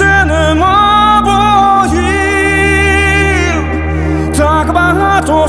де нема боїв, так багато